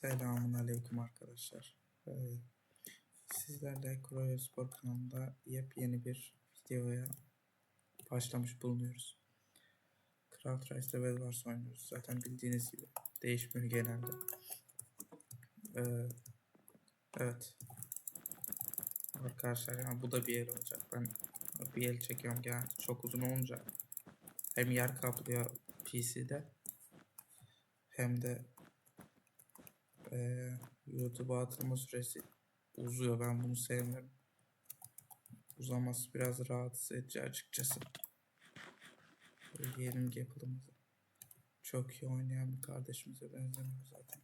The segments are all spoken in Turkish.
Selamun Aleyküm arkadaşlar. Ee, sizlerle Kroyo Spor kanalında yepyeni bir videoya başlamış bulunuyoruz. Kral Trice'de Bedwars oynuyoruz. Zaten bildiğiniz gibi değişmiyor genelde. Ee, evet. Arkadaşlar yani bu da bir el olacak. Ben bir el çekiyorum genelde çok uzun olunca hem yer kaplıyor PC'de hem de eee YouTube'a atılma süresi uzuyor. Ben bunu sevmiyorum. Uzaması biraz rahatsız edici açıkçası. Böyle Gapple'ımızı. Çok iyi oynayan bir kardeşimize benzemiyor zaten.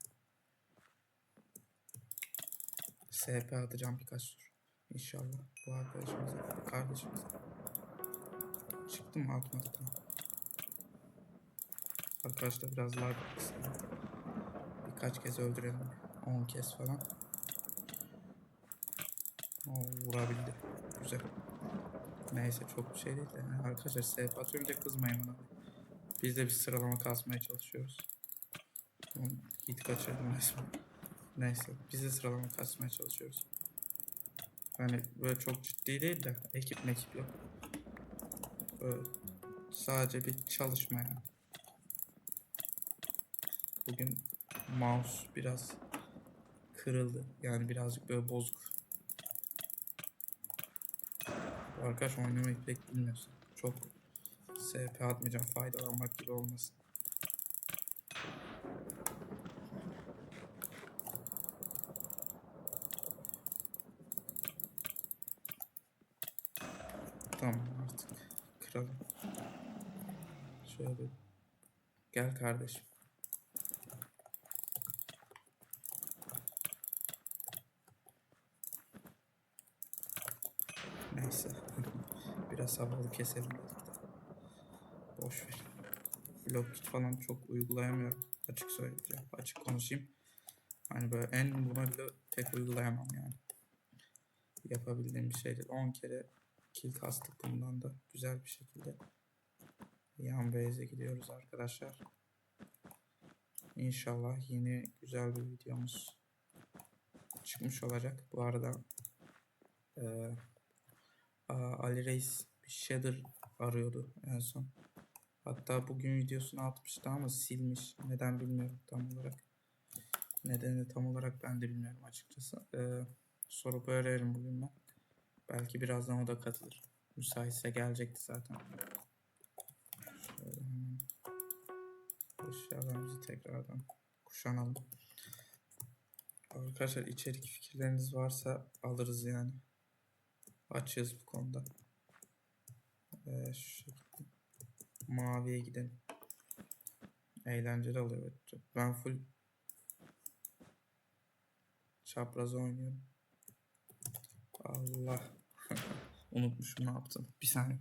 SP atacağım birkaç tur. İnşallah bu arkadaşımıza, kardeşimize. Çıktı mı. Arkadaşlar biraz lag var. Birkaç kez öldürelim. 10 kez falan. Oo, vurabildi. Güzel. Neyse çok bir şey değil de. Yani arkadaşlar seyf atınca kızmayın ona. Biz de bir sıralama kasmaya çalışıyoruz. Hit kaçırdım resmen. Neyse biz de sıralama kasmaya çalışıyoruz. Hani böyle çok ciddi değil de ekip mekip yok. Böyle sadece bir çalışma yani. Bugün mouse biraz kırıldı. Yani birazcık böyle bozuk. Arkadaş oynamayı pek bilmiyorsun. Çok SP atmayacağım faydalanmak gibi olmasın. Tamam artık kıralım. Şöyle gel kardeşim. Neyse. Biraz havalı keselim dedik de. Boş ver. Blok kit falan çok uygulayamıyorum. Açık söyleyeceğim. Açık konuşayım. Hani böyle en buna bile pek uygulayamam yani. Yapabildiğim bir şey değil. 10 kere kill kastık bundan da. Güzel bir şekilde. Yan base'e gidiyoruz arkadaşlar. İnşallah yeni güzel bir videomuz çıkmış olacak. Bu arada eee Ali Reis bir shader arıyordu en son. Hatta bugün videosunu atmıştı ama silmiş. Neden bilmiyorum tam olarak. Nedeni tam olarak ben de bilmiyorum açıkçası. Ee, sorup öğrenirim bugün ben. Belki birazdan o da katılır. Müsaitse gelecekti zaten. Şöyle hemen eşyalarımızı tekrardan kuşanalım. Arkadaşlar içerik fikirleriniz varsa alırız yani açığız bu konuda. Ee, şu. Maviye gidelim. Eğlenceli oluyor. Ben full çapraz oynuyorum. Allah. Unutmuşum ne yaptım. Bir saniye.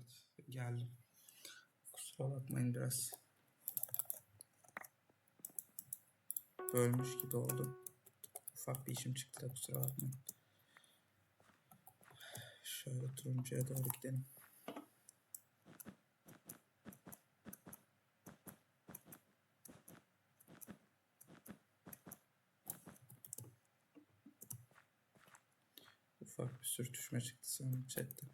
Evet, geldim. Kusura bakmayın biraz. Bölmüş gibi oldu. Ufak bir işim çıktı da kusura bakmayın. Şöyle turuncuya doğru gidelim. Ufak bir sürtüşme çıktı sanırım chatte.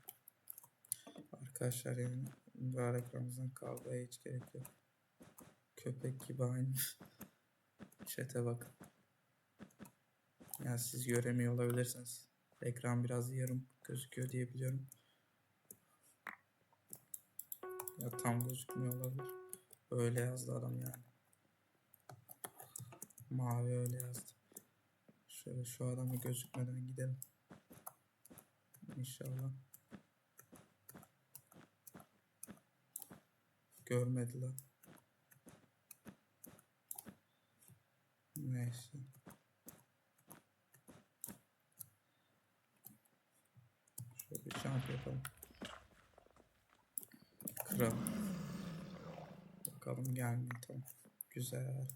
Arkadaşlar yani mübarek Ramazan kavgaya hiç gerek yok. Köpek gibi aynı. Chat'e bakın. Yani siz göremiyor olabilirsiniz. Ekran biraz yarım gözüküyor diye biliyorum. Ya tam gözükmüyor olabilir. Öyle yazdı adam yani. Mavi öyle yazdı. Şöyle şu adamı gözükmeden gidelim. İnşallah. Görmediler. Neyse. Şöyle jump yapalım. Kral. Bakalım gelmiyor tamam. Güzel.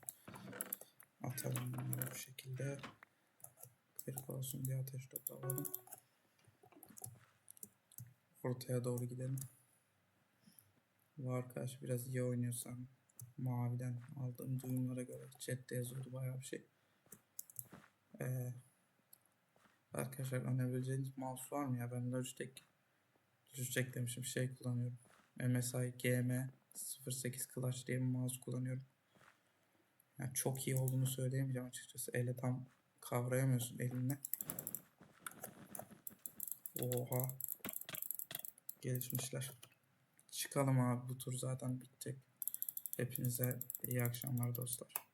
Atalım bunu bu şekilde. Kırık olsun diye ateş topu alalım. Ortaya doğru gidelim. Bu arkadaş biraz iyi oynuyorsan maviden aldığım duyumlara göre chatte yazıyordu bayağı bir şey. Ee, arkadaşlar önerebileceğiniz mouse var mı ya? Ben Logitech Logitech demişim şey kullanıyorum. MSI GM 08 Clash diye bir mouse kullanıyorum. Yani çok iyi olduğunu söyleyemeyeceğim açıkçası. Elle tam kavrayamıyorsun elinle. Oha. Gelişmişler. Çıkalım abi bu tur zaten bitecek. Hepinize iyi akşamlar dostlar.